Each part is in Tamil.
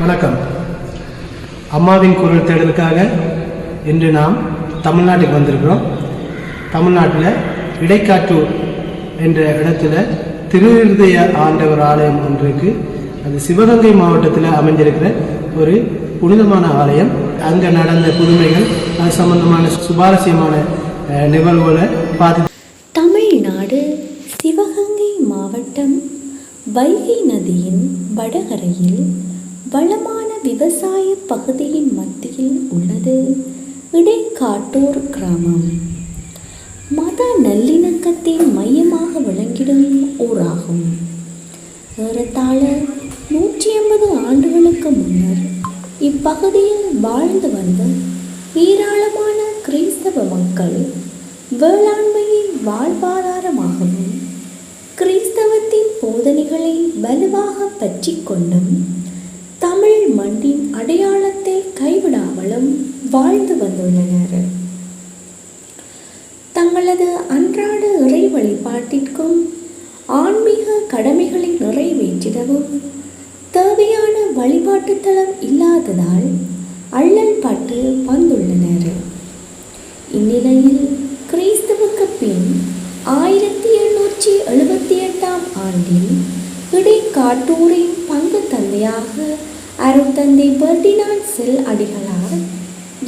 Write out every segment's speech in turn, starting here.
வணக்கம். அம்மாவின் குரல் தேடலுக்காக இன்று நாம் தமிழ்நாட்டுக்கு வந்திருக்கிறோம். தமிழ்நாட்டில் இடைக்காட்டூர் என்ற இடத்துல திருஹிருதய ஆண்டவர் ஆலயம் ஒன்று இருக்கு. அது சிவகங்கை மாவட்டத்தில் அமைஞ்சிருக்கிற ஒரு புனிதமான ஆலயம். அங்கே நடந்த புதுமைகள் அது சம்பந்தமான சுவாரஸ்யமான நிகழ்வுகளை பார்த்து தமிழ்நாடு சிவகங்கை மாவட்டம் வைகை நதியின் வடகரையில் வளமான விவசாய பகுதியின் மத்தியில் உள்ளது. இடைக்காட்டூர் கிராமம். மத நல்லிணக்கத்தின் மையமாக விளங்கிடும் ஊராகும். ஏறத்தாழ நூற்றி ஐம்பது ஆண்டுகளுக்கு முன்னர் இப்பகுதியில் வாழ்ந்து வந்த ஏராளமான கிறிஸ்தவ மக்கள் வேளாண்மையை வாழ்வாதாரமாகவும் கிறிஸ்தவத்தின் போதனைகளை வலுவாக பற்றி கொண்டும் தமிழ் மண்ணின் அடையாளத்தை கைவிடாமலும் வாழ்ந்து வந்துள்ளனர். தங்களது அன்றாட இறை வழிபாட்டிற்கும் ஆன்மீக கடமைகளை நிறைவேற்றிடவும் தேவையான வழிபாட்டு தளம் இல்லாததால் அள்ளல் பட்டு வந்துள்ளனர். இந்நிலையில் கிறிஸ்துவுக்கு பின் ஆயிரத்தி எழுநூற்றி எழுபத்தி எட்டாம் ஆண்டில் இடைக்காட்டூரின் பங்கு தந்தையாக அருட்தந்தை பெர்டினான் செல் அடிகளார்.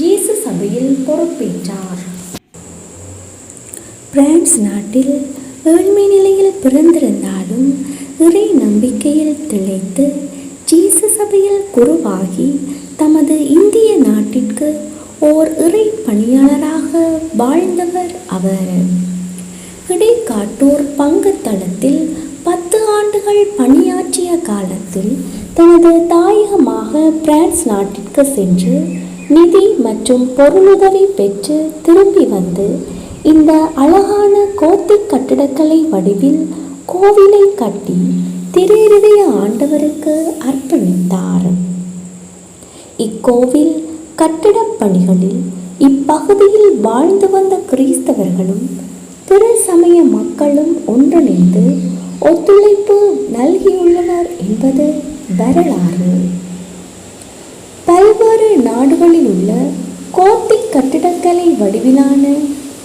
இயேசு சபையில் பொறுப்பேற்றார். பிரான்ஸ் நாட்டில் ஏழ்மை நிலையில் பிறந்திருந்தாலும் இறை நம்பிக்கையில் திளைத்து ஜீசு சபையில் குருவாகி தமது இந்திய நாட்டிற்கு ஓர் இறை பணியாளராக வாழ்ந்தவர் அவர். இடைக்காட்டூர் பங்கு தளத்தில் பத்து ஆண்டுகள் பணியாற்றிய காலத்தில் தனது தாயகமாக பிரான்ஸ் நாட்டிற்கு சென்று நிதி மற்றும் பொருளுதவி பெற்று திரும்பி வந்து இந்த அழகான கோத்திக் கட்டிடக்கலை வடிவில் கோவிலை கட்டி திருஇருதய ஆண்டவருக்கு அர்ப்பணித்தார். இக்கோவில் கட்டிடப் பணிகளில் இப்பகுதியில் வாழ்ந்து வந்த கிறிஸ்தவர்களும் பிற சமய மக்களும் ஒன்றிணைந்து ஒத்துழைப்பு நல்கியுள்ளனர் என்பது வரலாறு. பல்வேறு நாடுகளில் உள்ள கோத்திக் கட்டிடக்கலை வடிவிலான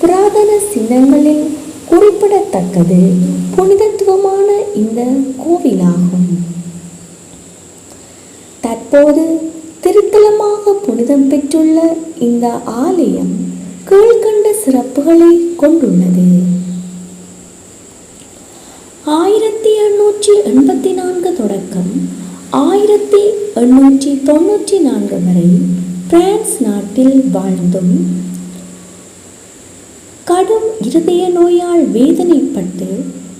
புராதன சின்னங்களில் குறிப்பிடத்தக்கது புனிதத்துவமான இந்த கோவிலாகும். தற்போது திருத்தலமாக புனிதம் பெற்றுள்ள இந்த ஆலயம் கீழ்கண்ட சிறப்புகளை கொண்டுள்ளது. ஆயிரத்தி எண்ணூற்றி எண்பத்தி நான்கு தொடக்கம் ஆயிரத்தி எண்ணூற்றி தொண்ணூற்றி நான்கு வரை பிரான்ஸ் நாட்டில் வாழ்ந்தும் கடும் இருதய நோயால் வேதனைப்பட்டு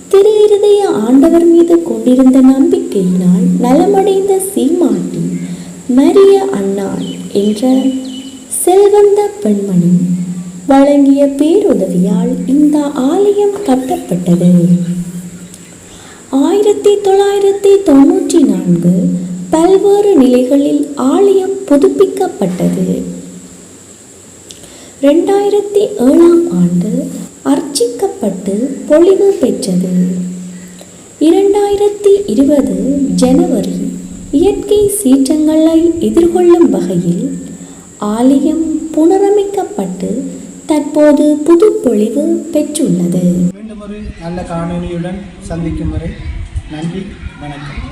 திரு இருதய ஆண்டவர் மீது கொண்டிருந்த நம்பிக்கையினால் நலமடைந்த சீமாட்டி மரிய அண்ணாள் என்ற செல்வந்த பெண்மணி வழங்கிய பேருதவியால் இந்த ஆலயம் கட்டப்பட்டது. ஆயிரத்தி தொள்ளாயிரத்தி தொண்ணூற்றி நான்கு பல்வேறு நிலைகளில் ஆலயம் புதுப்பிக்கப்பட்டது. ரெண்டாயிரத்தி ஏழாம் ஆண்டு அர்ச்சிக்கப்பட்டு பொலிவு பெற்றது. இரண்டாயிரத்தி இருபது ஜனவரி இயற்கை சீற்றங்களை எதிர்கொள்ளும் வகையில் ஆலயம் புனரமைக்கப்பட்டு தற்போது புதுப்பொழிவு பெற்றுள்ளது. ஒரு நல்ல காணொலியுடன் சந்திக்கும் வரை நன்றி வணக்கம்.